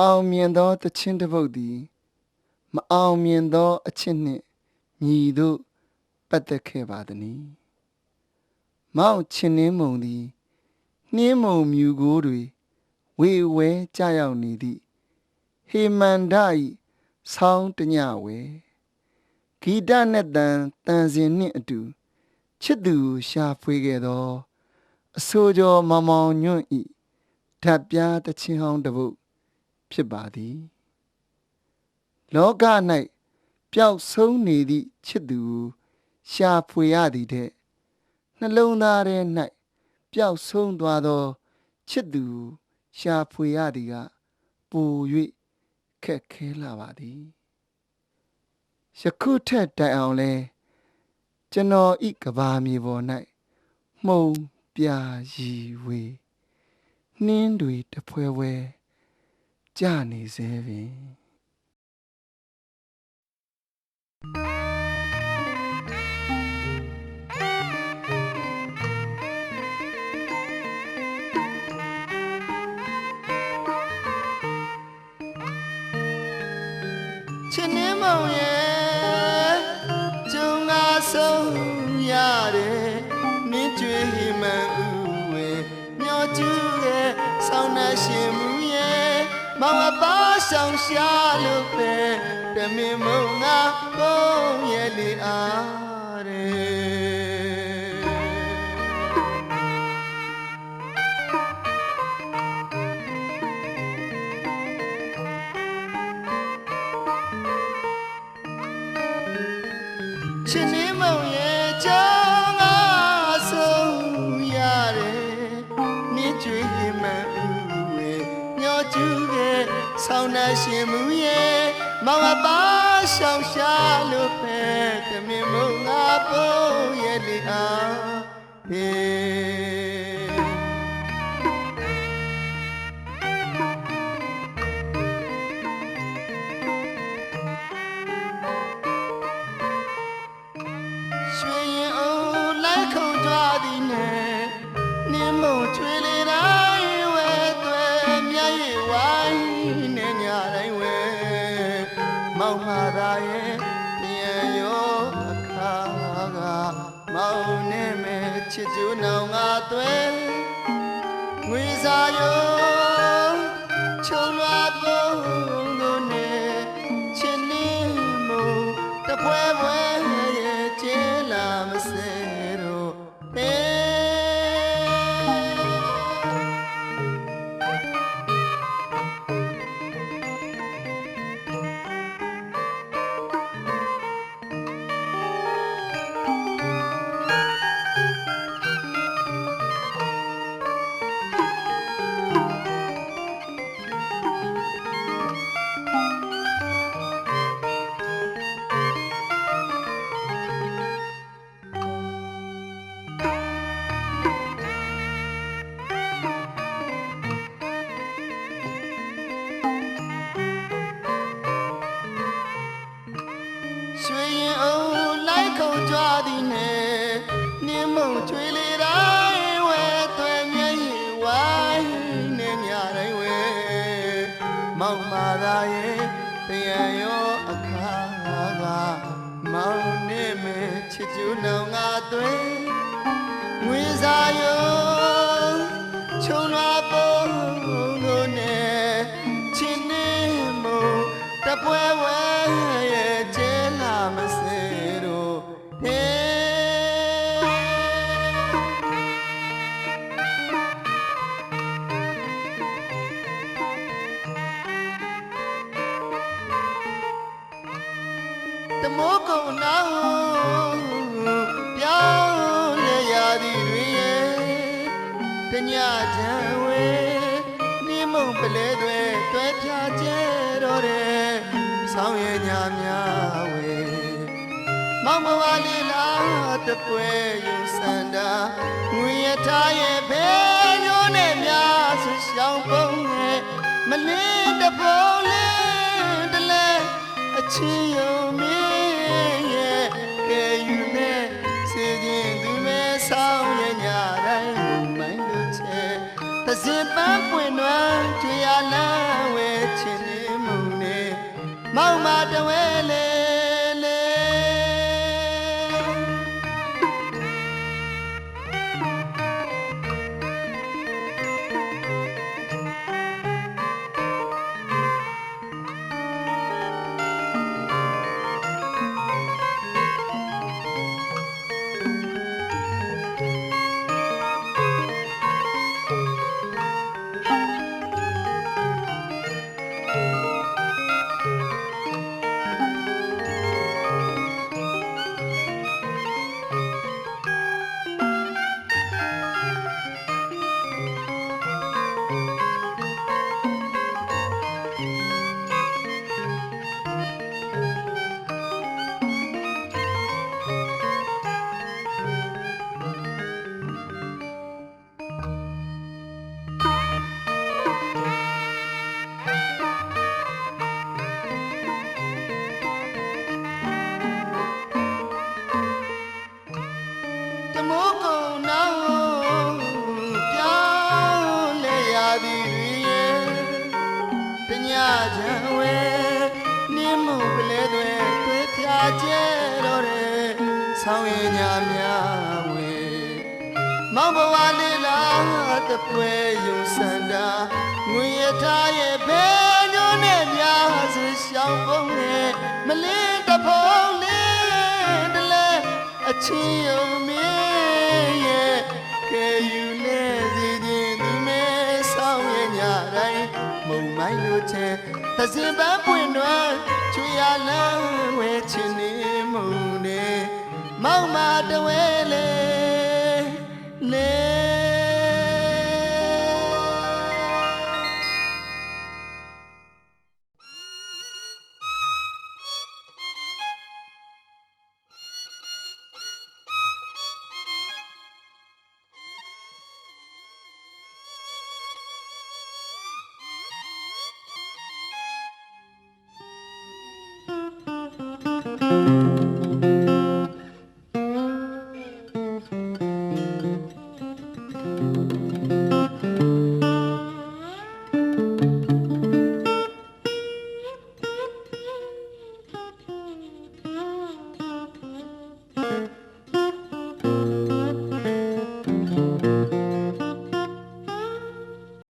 အောင်မြင်သောတခြင်းတစ်ပုဒ်သည်မအောင်မြင်သောအချစ်နှင့်မြည်သို့ပတ်သက်ခဲ့ပါသည်။မောင်ချင်းနှင်းမုံသည်နှင်းမုံမြူကိုတွေဝေဝဲကြရောက်နေသည့်ဟေမန္ဒ၏ဆောင်းတညဝဲဂီတနှင့်တန်တန်စင်နှင့်အတူချစ်သူကိုရှာဖွေခဲ့သော အဆိုကျော်မောင်မောင်ညွန့်ဤဓာတ်ပြားတခြင်းဟောင်းတစ်ပုဒ် ဖြစ်ပါသည် လောက၌ပျောက်ဆုံးနေသည့်ချစ်သူကိုရှာဖွေရသည်တဲ့နှလုံးသားထဲ၌ပျောက်ဆုံးသွားသောချစ်သူကိုရှာဖွေရသည်ကပို၍ခက်ခဲလာပါသည်ယခုထက်တိုင်အောင်လဲကျွန်တော်ဤကဘာမြေပေါ်၌မှုံပြာရီဝေနှင်းတွေတဖွဲဖွဲ ကြနေစေပင်ချစ်နေမောင်ရဲ့ကျုံငါဆုံးရတယ်မင်းကြွေမှန်ဥဝေမျောကျူးရဲ့ဆောင်းနှရှင်မူရဲ့ မောင်အပါဆောင်ရှာလို့ပဲတမင်မုံငါကိုရဲ့လေအားတဲ့ချစ်နေမောင်ရဲ့ကြောင်းငါဆုံးရတယ်မြင့်ကျွေးရင်မှန်ဦးဝေညောကျူးတဲ့ ဆောင်းနှရှင်မူရဲ့မောင်အပါရှောင်ရှာလို့ပဲတမင်မုံငါပုံရဲ့လေအားဟေးရွှေ ကျူးနောင်ငါသွဲငွေစာရော မုံချွေလေတိုင်းဝဲသွဲမျက်ရည်ဝိုင်းနဲ့ညတိုင်းဝဲမောင်မာသာရဲ့ပြန်ရောအခါကမောင်နဲ့မဲ့ချစ်ကျူးနောင်ငါသွဲငွေစာရော များဝဲမောင်မဝလေးလားတပွဲယူစန္ဒာငွေရထားရဲ့ဘဲညိုးနဲ့များဆရှောင်းပုံနဲ့မလင်းတပုံးလေးတလဲအချင်းယုံမင်း ဆောင်းရင်ညာများဝဲမောင်ဘဝလေးလာတပွဲယုံစန္ဒာငွေရထားရဲ့ဘယ်ညိုးနဲ့များစရှောင်းပုံနဲ့မလင်းတဖုံးလေးတလဲအချင်းယုံမင်းရဲ့ကဲယူလဲစီခြင်းသူမဲဆောင်ရဲ့ညတိုင်းမုံမိုင်းလိုချဲသစင်ပန်းပွင့်တော့ချွေရလန်းဝဲချင်းနေမုံနေ မောင်မာတဝဲလေနေ။